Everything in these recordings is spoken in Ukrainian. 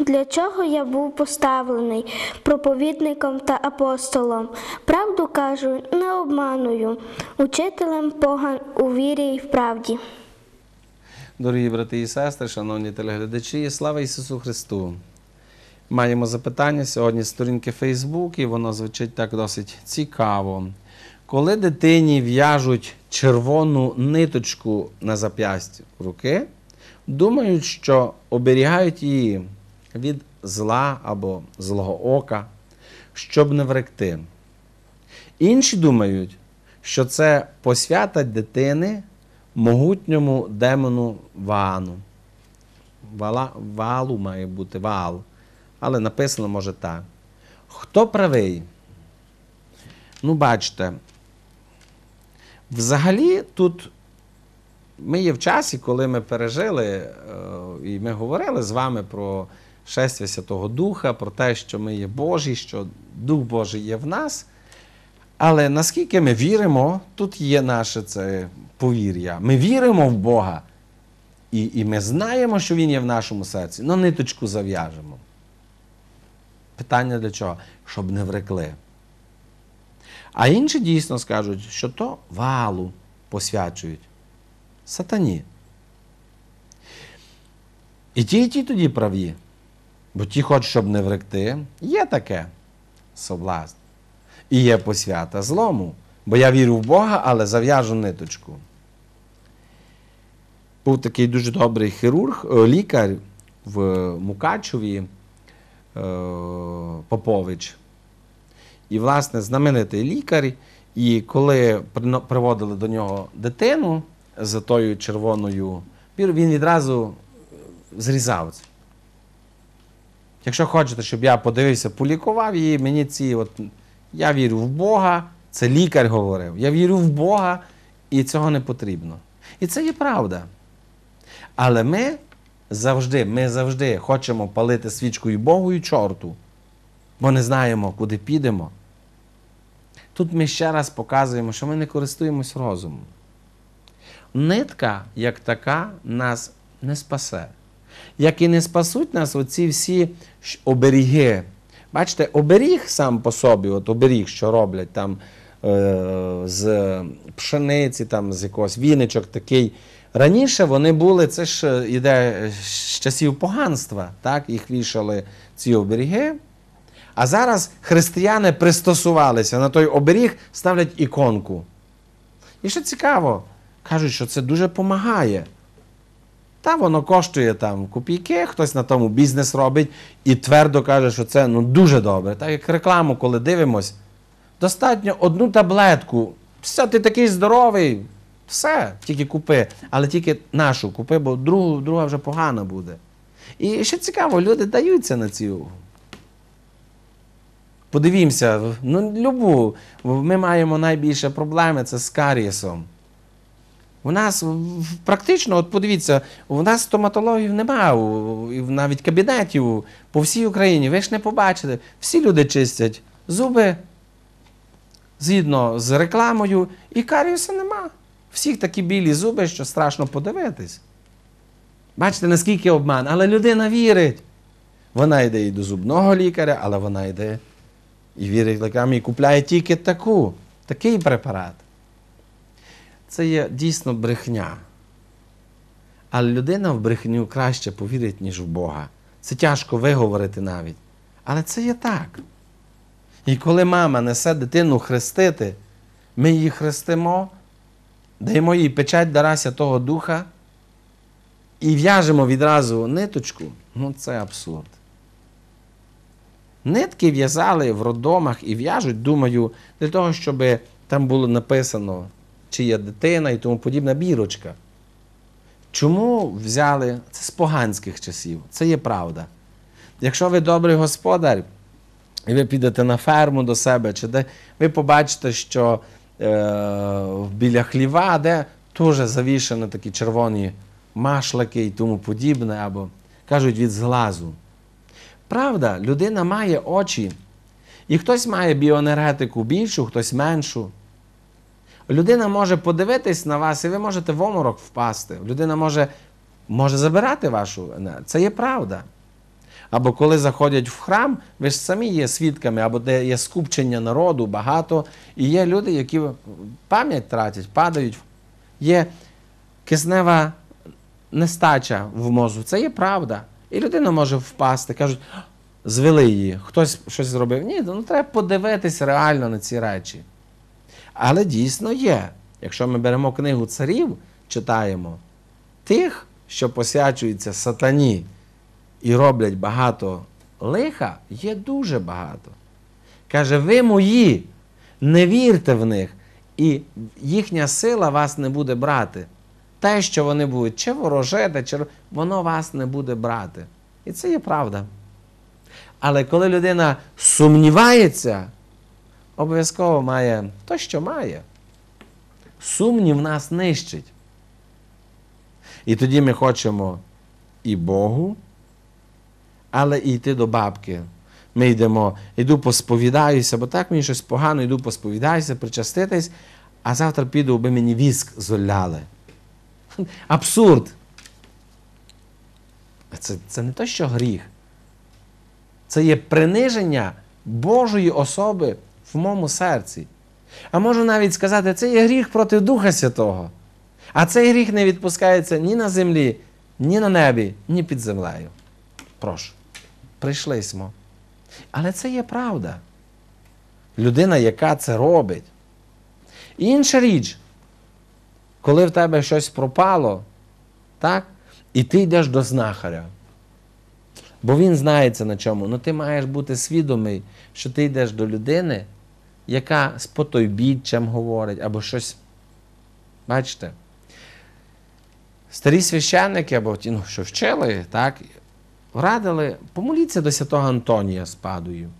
для чого я був поставлений проповідником та апостолом. Правду кажу, не обманую, учителем поган у вірі і в правді. Дорогі брати і сестри, шановні телеглядачі, слава Ісусу Христу! Маємо запитання сьогодні з сторінки Фейсбук, і воно звучить так досить цікаво. Коли дитині в'яжуть червону ниточку на зап'ясті руки, думають, що оберігають її від зла або злого ока, щоб не вректи. Інші думають, що це посвята дитини могутньому демону Ваану. Вала, валу має бути вал. Але написано може так. Хто правий? Ну, бачите, взагалі тут ми є в часі, коли ми пережили, е, і ми говорили з вами про шествя Святого Духа, про те, що ми є Божі, що Дух Божий є в нас. Але наскільки ми віримо, тут є наше це повір'я. Ми віримо в Бога, і, і ми знаємо, що Він є в нашому серці, але ниточку зав'яжемо. Питання для чого? Щоб не врекли. А інші дійсно скажуть, що то валу посвячують. Сатані. І ті, і ті тоді праві. Бо ті хочуть, щоб не вректи. Є таке соблазн. І є посвята злому. Бо я вірю в Бога, але зав'яжу ниточку. Був такий дуже добрий хірург, лікар в Мукачеві Попович. І, власне, знаменитий лікар. І коли приводили до нього дитину з тою червоною, пір- він відразу зрізав це. Якщо хочете, щоб я подивився, полікував її, мені ці от. Я вірю в Бога, це лікар говорив. Я вірю в Бога, і цього не потрібно. І це є правда. Але ми завжди, ми завжди хочемо палити свічкою Богу і чорту, бо не знаємо, куди підемо. Тут ми ще раз показуємо, що ми не користуємось розумом. Нитка, як така, нас не спасе. Як і не спасуть нас оці всі оберіги. Бачите, оберіг сам по собі, от оберіг, що роблять там е, з пшениці, там, з якогось віничок такий. Раніше вони були, це ж іде з часів поганства, так? їх вішали ці оберіги. А зараз християни пристосувалися на той оберіг, ставлять іконку. І що цікаво, кажуть, що це дуже допомагає. Та воно коштує там копійки, хтось на тому бізнес робить і твердо каже, що це ну, дуже добре. Так як рекламу, коли дивимось, достатньо одну таблетку. Все, ти такий здоровий, все, тільки купи. Але тільки нашу купи, бо другу, друга вже погана буде. І ще цікаво, люди даються на цю. Подивімося, ну, любу, ми маємо найбільше проблеми це з карієсом. У нас практично, от подивіться, у нас стоматологів немає, навіть кабінетів по всій Україні. Ви ж не побачите. Всі люди чистять зуби згідно з рекламою, і каріуса нема. Всіх такі білі зуби, що страшно подивитись. Бачите, наскільки обман, але людина вірить. Вона йде і до зубного лікаря, але вона йде і вірить лікарям і купляє тільки таку, такий препарат. Це є дійсно брехня. Але людина в брехню краще повірить, ніж в Бога. Це тяжко виговорити навіть. Але це є так. І коли мама несе дитину хрестити, ми її хрестимо, даємо їй печать дара Святого Духа, і в'яжемо відразу ниточку, ну це абсурд. Нитки в'язали в роддомах і в'яжуть, думаю, для того, щоб там було написано, чи є дитина і тому подібна бірочка. Чому взяли це з поганських часів? Це є правда. Якщо ви добрий господар, і ви підете на ферму до себе, чи де ви побачите, що е, біля хліва, де теж завішані такі червоні машлики і тому подібне, або кажуть від зглазу. Правда, людина має очі, і хтось має біоенергетику більшу, хтось меншу. Людина може подивитись на вас, і ви можете в оморок впасти. Людина може, може забирати вашу енергію. Це є правда. Або коли заходять в храм, ви ж самі є свідками, або де є скупчення народу багато, і є люди, які пам'ять тратять, падають. Є киснева нестача в мозку. Це є правда. І людина може впасти, кажуть, звели її, хтось щось зробив. Ні, ну треба подивитися реально на ці речі. Але дійсно є. Якщо ми беремо книгу царів, читаємо тих, що посвячуються сатані і роблять багато лиха, є дуже багато. Каже, ви мої, не вірте в них, і їхня сила вас не буде брати. Те, що вони будуть чи ворожити, чи воно вас не буде брати. І це є правда. Але коли людина сумнівається, обов'язково має то, що має. Сумнів нас нищить. І тоді ми хочемо і Богу, але і йти до бабки. Ми йдемо, йду посповідаюся, бо так мені щось погано, йду посповідаюся, причаститись, а завтра піду, аби мені віск золяли. Абсурд. Це, це не то, що гріх. Це є приниження Божої особи в моєму серці. А можу навіть сказати, це є гріх проти Духа Святого. А цей гріх не відпускається ні на землі, ні на небі, ні під землею. Прошу, прийшли смо. Але це є правда. Людина, яка це робить. І інша річ, коли в тебе щось пропало, так? і ти йдеш до знахаря. Бо він знається на чому. Ну ти маєш бути свідомий, що ти йдеш до людини, яка з потойбіччям говорить, або щось. Бачите? Старі священники, або ті, ну, що вчили, так, радили, помоліться до святого Антонія з падою.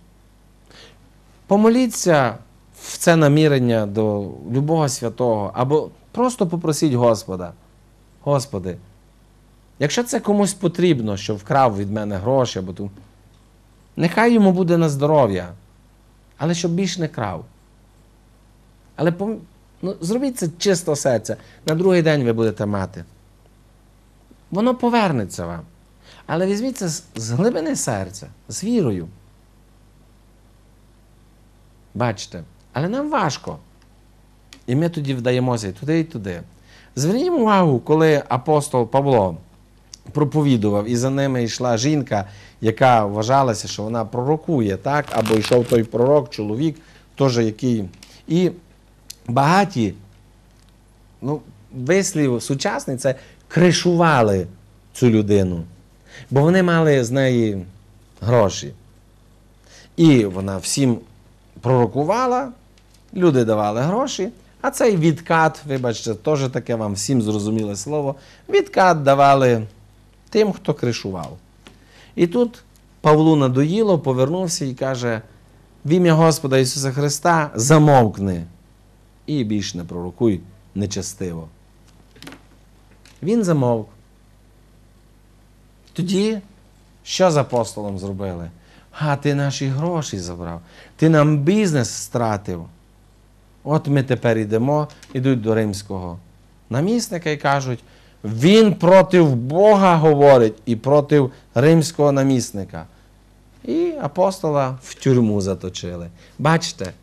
Помоліться в це намірення до любого святого, або просто попросіть Господа. Господи, якщо це комусь потрібно, що вкрав від мене гроші, або ту, нехай йому буде на здоров'я, але щоб більш не крав. Але ну, зробіть це чисто серця. На другий день ви будете мати. Воно повернеться вам. Але візьміть це з глибини серця, з вірою. Бачите, але нам важко. І ми тоді вдаємося і туди, і туди. Зверніть увагу, коли апостол Павло проповідував, і за ними йшла жінка, яка вважалася, що вона пророкує, так? або йшов той пророк, чоловік, теж який. І багаті, ну, вислів сучасний, це кришували цю людину. Бо вони мали з неї гроші. І вона всім пророкувала, люди давали гроші, а цей відкат, вибачте, теж таке вам всім зрозуміле слово, відкат давали тим, хто кришував. І тут Павлу надоїло, повернувся і каже: в ім'я Господа Ісуса Христа замовкни і більш не пророкуй нечестиво. Він замовк. Тоді що з апостолом зробили? А ти наші гроші забрав, ти нам бізнес стратив. От ми тепер йдемо, йдуть до римського намісника і кажуть, він проти Бога говорить і проти римського намісника. І апостола в тюрму заточили. Бачите,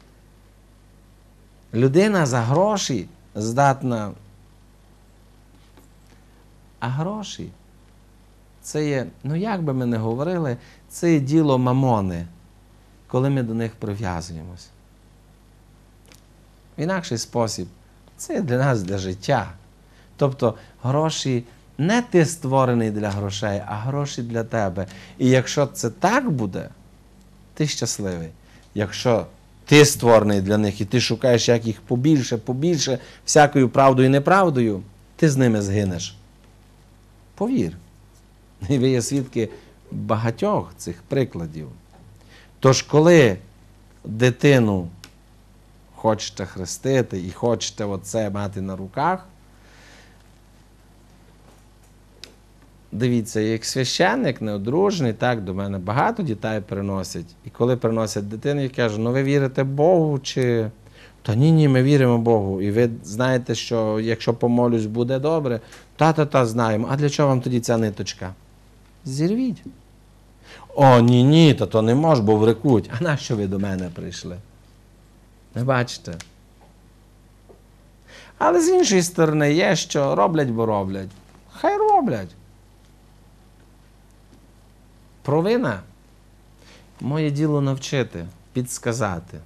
людина за гроші здатна. А гроші це є, ну як би ми не говорили, це є діло мамони, коли ми до них прив'язуємось. Інакший спосіб, це для нас для життя. Тобто гроші не ти створений для грошей, а гроші для тебе. І якщо це так буде, ти щасливий. Якщо ти створений для них і ти шукаєш, як їх побільше, побільше, всякою правдою і неправдою, ти з ними згинеш. Повір. І ви є свідки багатьох цих прикладів. Тож, коли дитину хочете хрестити і хочете оце мати на руках, дивіться, як священник неодружений, так, до мене багато дітей приносять. І коли приносять дитину, я кажу, ну ви вірите Богу чи. Та ні, ні, ми віримо Богу. І ви знаєте, що якщо помолюсь, буде добре. Та-та-та, знаємо. А для чого вам тоді ця ниточка? Зірвіть. О, ні, ні, та то не мож, бо врекуть. А нащо ви до мене прийшли? Не бачите? Але з іншої сторони є, що роблять, бо роблять. Хай роблять. Провина. Моє діло навчити, підсказати.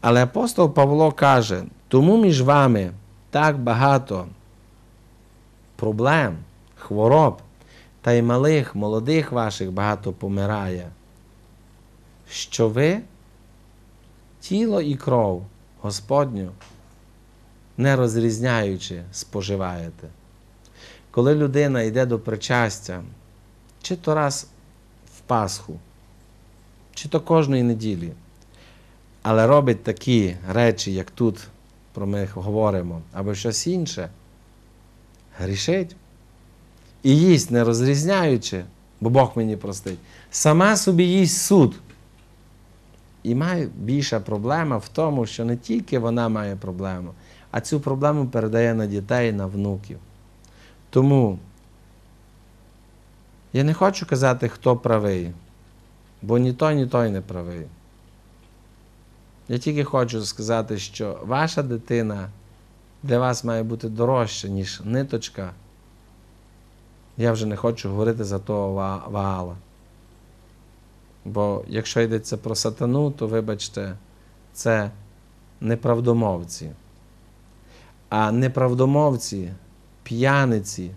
Але апостол Павло каже: тому між вами так багато проблем, хвороб, та й малих, молодих ваших багато помирає, що ви тіло і кров Господню, не розрізняючи, споживаєте. Коли людина йде до причастя, чи то раз в Пасху, чи то кожної неділі, але робить такі речі, як тут про ми говоримо, або щось інше, грішить. І їсть, не розрізняючи, бо Бог мені простить, сама собі їсть суд. І має більша проблема в тому, що не тільки вона має проблему, а цю проблему передає на дітей, на внуків. Тому я не хочу казати, хто правий, бо ні той, ні той не правий. Я тільки хочу сказати, що ваша дитина для вас має бути дорожча, ніж ниточка. Я вже не хочу говорити за того Ва- Ваала. Бо якщо йдеться про сатану, то вибачте, це неправдомовці. А неправдомовці, п'яниці,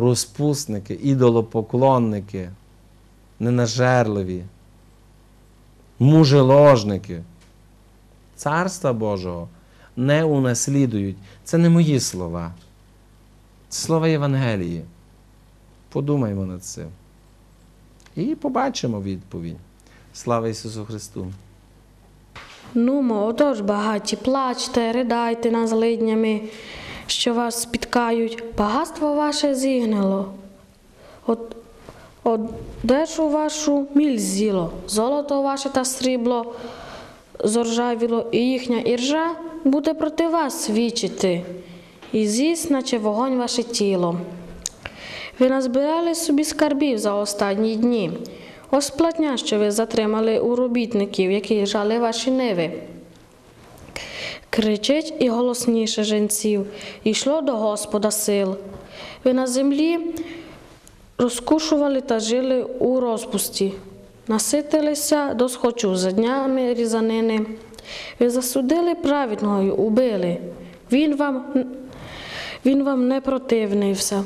розпусники, ідолопоклонники, ненажерливі, мужеложники. Царства Божого не унаслідують. Це не мої слова. Це слова Євангелії. Подумаймо над цим. І побачимо відповідь. Слава Ісусу Христу! Нумо, отож багаті, плачте, ридайте над злиднями, що вас спіткають. Багатство ваше зігнило. От, одежу вашу міль з'їло, золото ваше та срібло зоржавіло, і їхня іржа буде проти вас свідчити, і з'їсть, наче вогонь ваше тіло. Ви назбирали собі скарбів за останні дні. Ось платня, що ви затримали у робітників, які жали ваші ниви. Кричить і голосніше женців, йшло до Господа сил. Ви на землі розкушували та жили у розпусті, наситилися до схочу за днями різанини. Ви засудили праведного й убили. Він вам, він вам не противнився.